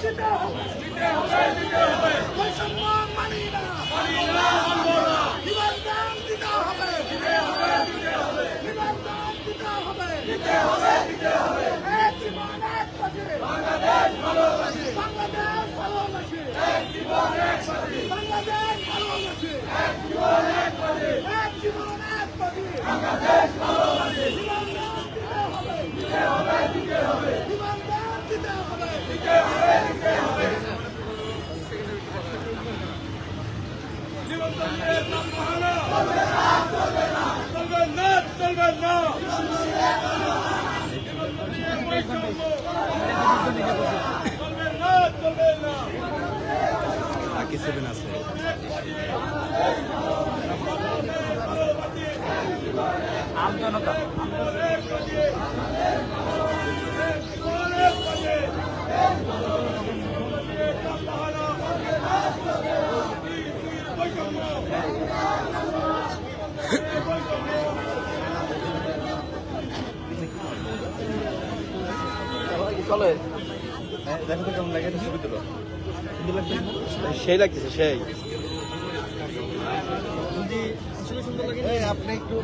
দিতে হবে জিতে মানি না বিমানবন্দর দিতে হবে বিমানবন্দর দিতে হবে এক জীবন এক পথে বাংলাদেশ ভালোবাসি বাংলাদেশ ভালোবাসি বাংলাদেশ ভালোবাসি এক জীবন এক পথে এক জীবন এক পথে বাংলাদেশ ভালোবাসি বিমানবন্দর দিতে হবে দিতে হবে বিমানবন্দর দিতে হবে বাকি সেভেন আছে। চলে। দেখো তো কেমন লাগে ছবি তুলো সেই লাগতেছে সেই। আপনি একটু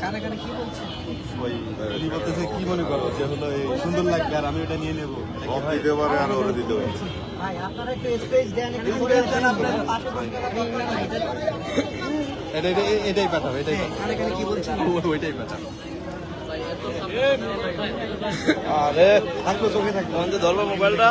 কানে কানে কি বলছেন ওই উনি বলতেছে কি মনে করো যে হলো এই সুন্দর লাগবে আর আমি ওটা নিয়ে নেব? এটা দিতে পারে আর ওরা দিতে পারে। ভাই আপনারা একটু স্পেস দেন একটু দূরে দেন আপনার পাশে এটা এটা- এটাই পাঠাবো এটাই কানে কানে কি বলছেন ওইটাই পাঠাবো আরে থাকব চোখে থাকব বন্ধু ধরবো মোবাইলটা।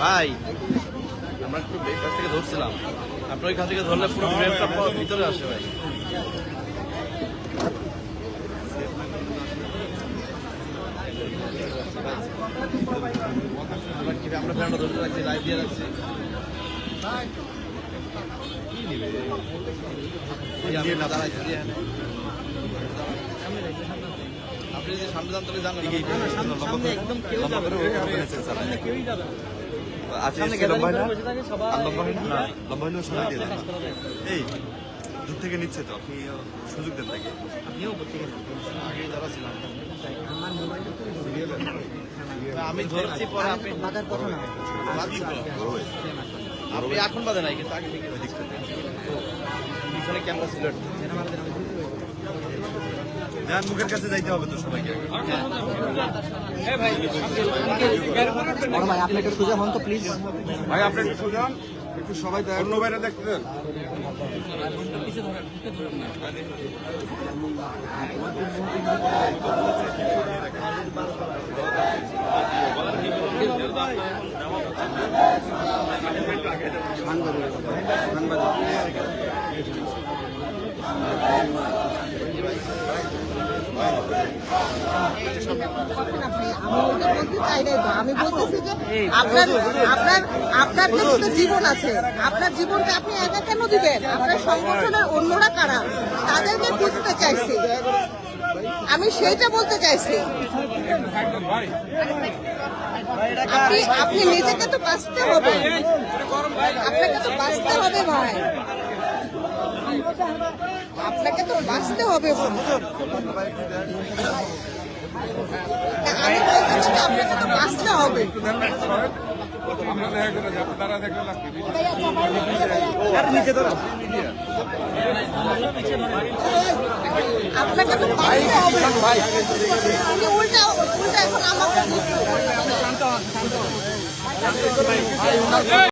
ভাই, আমরা একটু কাছ থেকে ধরছিলাম। আপনার ওইখান থেকে ধরলে পুরো ভিতরে আসে ভাই। আমরা কি ফ্রেমটা ধরতে রাখছি লাইভ দিয়ে রাখছি। এই যে আমি না দাঁড়াইছি দিয়ে আপনি যদি সামনে যান তাহলে জানেন। সামনে একদম কেউ যাবে করে না। ওখানে সেন্সার সামনে কেউই যাবে না। আচ্ছা লম্বা না? লম্বা না? লম্বা হলেও সবাই দিয়ে। এই দূর থেকে নিচ্ছে তো আপনি সুযোগ দেন তাকে। আগে যারা ছিলাম আমি ধরছি পরে আপনি বাজার কথা না। বাদি তো। আপনি এখন বাদে নাই কিন্তু আগে থেকে পিছনে ক্যামেরা সিলেক্ট যার মুখের কাছে যাইতে হবে তো সবাইকে। ভাই আপনি একটু সোজা হন তো প্লিজ ভাই আপনি একটু সুজান একটু সবাই অন্য বাইরে দেখতে দেন ওইটা বলতে চাই নাই তো আমি যে আপনার আপনার আপনার জীবন আছে আপনার জীবনকে আপনি একা কেন দিবেন আপনার সংগঠনের অন্যরা কারা তাদেরকে দিতে চাইছি আমি সেইটা বলতে চাইছি আপনি আপনি নিজেকে তো বাঁচতে হবে। আপনাকে তো বাঁচতে হবে ভাই। আপনাকে তো বাঁচতে হবে আমি বলতে আপনাকে তো বাঁচতে হবে। আমরা আপনাকে তো আপনি উল্টা উল্টা এখন আমাকে